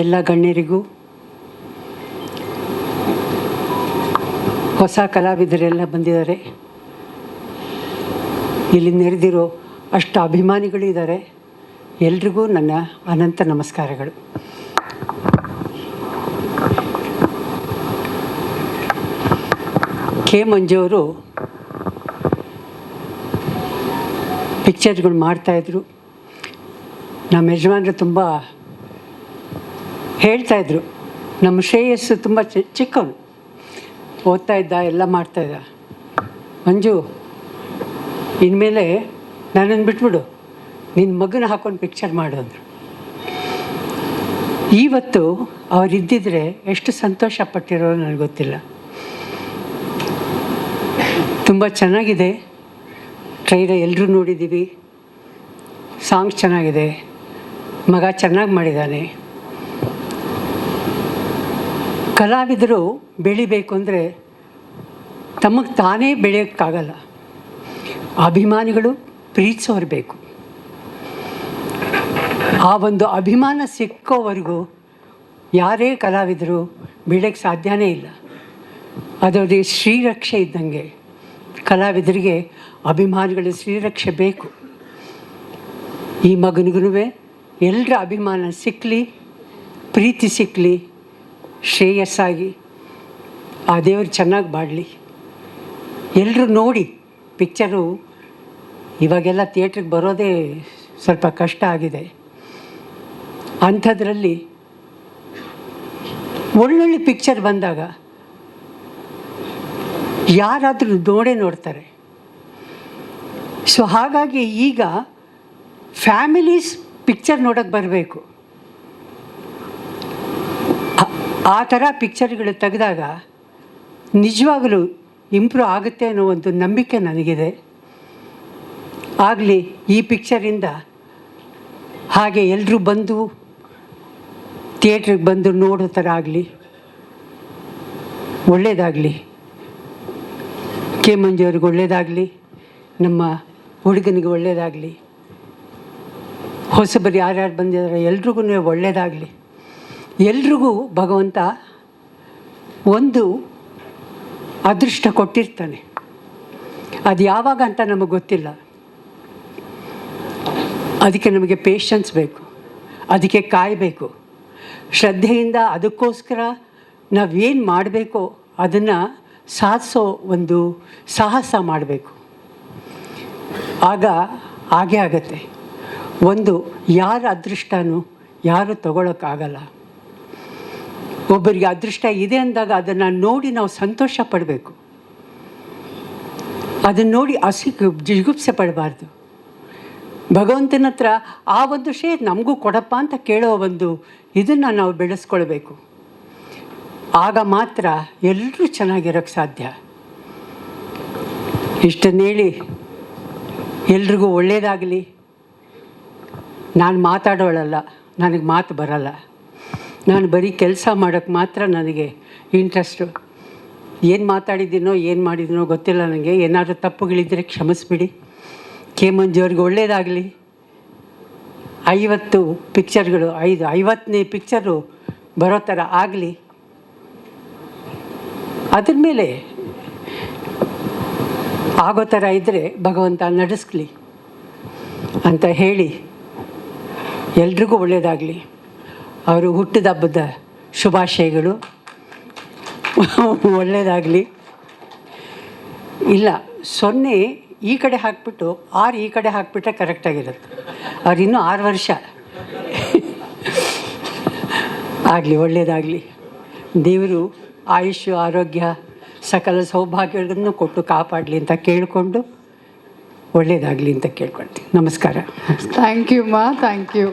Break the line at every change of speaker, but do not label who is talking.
ಎಲ್ಲ ಗಣ್ಯರಿಗೂ, ಹೊಸ ಕಲಾವಿದರೆಲ್ಲ ಬಂದಿದ್ದಾರೆ. ಇಲ್ಲಿ ನೆರೆದಿರೋ ಅಷ್ಟು ಅಭಿಮಾನಿಗಳು ಇದ್ದಾರೆ. ಎಲ್ರಿಗೂ ನನ್ನ ಅನಂತ ನಮಸ್ಕಾರಗಳು. ಕೆ ಮಂಜು ಅವರು ಪಿಕ್ಚರ್ಗಳು ಮಾಡ್ತಾಯಿದ್ರು ನಮ್ಮ ಯಜಮಾನರು ತುಂಬ ಹೇಳ್ತಾಯಿದ್ರು ನಮ್ಮ ಶ್ರೇಯಸ್ಸು ತುಂಬ ಚಿ, ಚಿಕ್ಕವನು. ಓದ್ತಾ ಇದ್ದ, ಎಲ್ಲ ಮಾಡ್ತಾಯಿದ್ದ ಮಂಜು, ಇನ್ಮೇಲೆ ನನ್ನನ್ನು ಬಿಟ್ಬಿಡು. ನಿನ್ನ ಮಗನ ಹಾಕೊಂಡು ಪಿಕ್ಚರ್ ಮಾಡು ಅಂದರು. ಇವತ್ತು ಅವರಿದ್ದಿದ್ರೆ ಎಷ್ಟು ಸಂತೋಷ ಪಟ್ಟಿರೋ ನನಗೆ ಗೊತ್ತಿಲ್ಲ. ತುಂಬ ಚೆನ್ನಾಗಿದೆ. ಟ್ರೈಲ ಎಲ್ಲರೂ ನೋಡಿದ್ದೀವಿ. ಸಾಂಗ್ಸ್ ಚೆನ್ನಾಗಿದೆ. ಮಗ ಚೆನ್ನಾಗಿ ಮಾಡಿದ್ದಾನೆ. ಕಲಾವಿದರು ಬೆಳಿಬೇಕು ಅಂದರೆ ತಮಗೆ ತಾನೇ ಬೆಳೆಯೋಕ್ಕಾಗಲ್ಲ. ಅಭಿಮಾನಿಗಳು ಪ್ರೀತಿಸೋರು ಬೇಕು. ಆ ಒಂದು ಅಭಿಮಾನ ಸಿಕ್ಕೋವರೆಗೂ ಯಾರೇ ಕಲಾವಿದರು ಬೆಳೆಯೋಕ್ಕೆ ಸಾಧ್ಯನೇ ಇಲ್ಲ. ಅದರಲ್ಲಿ ಶ್ರೀರಕ್ಷೆ ಇದ್ದಂಗೆ ಕಲಾವಿದರಿಗೆ ಅಭಿಮಾನಿಗಳ ಶ್ರೀರಕ್ಷೆ ಬೇಕು. ಈ ಮಗನಿಗೂ ಎಲ್ಲರ ಅಭಿಮಾನ ಸಿಕ್ಕಲಿ ಪ್ರೀತಿ ಸಿಕ್ಕಲಿ ಶ್ರೇಯಸ್ಸಾಗಿ ಆ ದೇವರು ಚೆನ್ನಾಗಿ ಬಾಡಲಿ. ಎಲ್ಲರೂ ನೋಡಿ ಪಿಕ್ಚರು ಇವಾಗೆಲ್ಲ ಥಿಯೇಟ್ರಿಗೆ ಬರೋದೇ ಸ್ವಲ್ಪ ಕಷ್ಟ ಆಗಿದೆ. ಅಂಥದ್ರಲ್ಲಿ ಒಳ್ಳೊಳ್ಳೆ ಪಿಕ್ಚರ್ ಬಂದಾಗ ಯಾರಾದರೂ ನೋಡೇ ನೋಡ್ತಾರೆ. ಸೊ ಹಾಗಾಗಿ ಈಗ ಫ್ಯಾಮಿಲೀಸ್ ಪಿಕ್ಚರ್ ನೋಡೋಕ್ಕೆ ಬರಬೇಕು. ಆ ಥರ ಪಿಕ್ಚರ್ಗಳು ತೆಗೆದಾಗ ನಿಜವಾಗಲೂ ಇಂಪ್ರೂವ್ ಆಗುತ್ತೆ ಅನ್ನೋ ಒಂದು ನಂಬಿಕೆ ನನಗಿದೆ. ಆಗಲಿ, ಈ ಪಿಕ್ಚರಿಂದ ಹಾಗೆ ಎಲ್ಲರೂ ಬಂದು ಥಿಯೇಟ್ರಿಗೆ ಬಂದು ನೋಡೋ ಥರ ಆಗಲಿ ಒಳ್ಳೆಯದಾಗಲಿ ಕೆ ಮಂಜು ಅವ್ರಿಗೆ ಒಳ್ಳೆಯದಾಗಲಿ ನಮ್ಮ ಹುಡುಗನಿಗೆ ಒಳ್ಳೆಯದಾಗಲಿ ಹೊಸಬರು ಯಾರ್ಯಾರು ಬಂದಿದ್ದಾರೆ ಎಲ್ರಿಗೂ ಒಳ್ಳೆಯದಾಗಲಿ ಎಲ್ರಿಗೂ ಭಗವಂತ ಒಂದು ಅದೃಷ್ಟ ಕೊಟ್ಟಿರ್ತಾನೆ. ಅದು ಯಾವಾಗ ಅಂತ ನಮಗೆ ಗೊತ್ತಿಲ್ಲ. ಅದಕ್ಕೆ ನಮಗೆ ಪೇಷನ್ಸ್ ಬೇಕು. ಅದಕ್ಕೆ ಕಾಯಬೇಕು. ಶ್ರದ್ಧೆಯಿಂದ ಅದಕ್ಕೋಸ್ಕರ ನಾವೇನು ಮಾಡಬೇಕೋ ಅದನ್ನು ಸಾಧಿಸೋ ಒಂದು ಸಾಹಸ ಮಾಡಬೇಕು. ಆಗ ಹಾಗೆ ಆಗತ್ತೆ. ಒಂದು ಯಾರ ಅದೃಷ್ಟನೂ ಯಾರು ತಗೊಳ್ಳೋಕ್ಕಾಗಲ್ಲ ಒಬ್ಬರಿಗೆ ಅದೃಷ್ಟ ಇದೆ ಅಂದಾಗ ಅದನ್ನು ನೋಡಿ ನಾವು ಸಂತೋಷ ಪಡಬೇಕು. ಅದನ್ನು ನೋಡಿ ಹಸಿ ಜಿಗುಪ್ಸೆ ಪಡಬಾರ್ದು. ಭಗವಂತನ ಹತ್ರ ಆ ಒಂದು ಶೇ ನಮಗೂ ಕೊಡಪ್ಪ ಅಂತ ಕೇಳೋ ಒಂದು ಇದನ್ನು ನಾವು ಬೆಳೆಸ್ಕೊಳ್ಬೇಕು. ಆಗ ಮಾತ್ರ ಎಲ್ಲರೂ ಚೆನ್ನಾಗಿರೋಕ್ಕೆ ಸಾಧ್ಯ. ಇಷ್ಟನ್ನೇಳಿ ಎಲ್ರಿಗೂ ಒಳ್ಳೇದಾಗಲಿ. ನಾನು ಮಾತಾಡೋಳಲ್ಲ, ನನಗೆ ಮಾತು ಬರಲ್ಲ. ನಾನು ಬರೀ ಕೆಲಸ ಮಾಡೋಕ್ಕೆ ಮಾತ್ರ ನನಗೆ ಇಂಟ್ರೆಸ್ಟು ಏನು ಮಾತಾಡಿದ್ದೀನೋ, ಏನು ಮಾಡಿದ್ದೀನೋ ಗೊತ್ತಿಲ್ಲ ನನಗೆ ಏನಾದರೂ ತಪ್ಪುಗಳಿದ್ದರೆ ಕ್ಷಮಿಸ್ಬಿಡಿ. ಕೆ ಮಂಜು ಅವ್ರಿಗೆ ಒಳ್ಳೆಯದಾಗಲಿ ಐವತ್ತು ಪಿಕ್ಚರ್ಗಳು ಐದು, ಐವತ್ತನೇ ಪಿಕ್ಚರು ಬರೋ ಥರ ಆಗಲಿ. ಅದ್ರ ಮೇಲೆ ಆಗೋ ಥರ ಇದ್ದರೆ ಭಗವಂತ ನಡೆಸ್ಲಿ ಅಂತ ಹೇಳಿ ಎಲ್ರಿಗೂ ಒಳ್ಳೆಯದಾಗಲಿ ಅವರು ಹುಟ್ಟಿದ ಹಬ್ಬದ ಶುಭಾಶಯಗಳು. ಒಳ್ಳೆಯದಾಗಲಿ ಇಲ್ಲ, ಸೊನ್ನೆ ಈ ಕಡೆ ಹಾಕ್ಬಿಟ್ಟು, ಆರು ಈ ಕಡೆ ಹಾಕ್ಬಿಟ್ರೆ ಕರೆಕ್ಟಾಗಿರುತ್ತೆ ಅವ್ರು ಇನ್ನೂ ಆರು ವರ್ಷ. ಆಗಲಿ ಒಳ್ಳೆಯದಾಗಲಿ ದೇವರು ಆಯುಷ್ಯ ಆರೋಗ್ಯ, ಸಕಲ ಸೌಭಾಗ್ಯಗಳನ್ನು ಕೊಟ್ಟು ಕಾಪಾಡಲಿ ಅಂತ ಕೇಳಿಕೊಂಡು ಒಳ್ಳೆಯದಾಗಲಿ ಅಂತ ಕೇಳ್ಕೊಳ್ತೀನಿ. ನಮಸ್ಕಾರ.
ಥ್ಯಾಂಕ್ ಯು ಮಾ ಥ್ಯಾಂಕ್ ಯು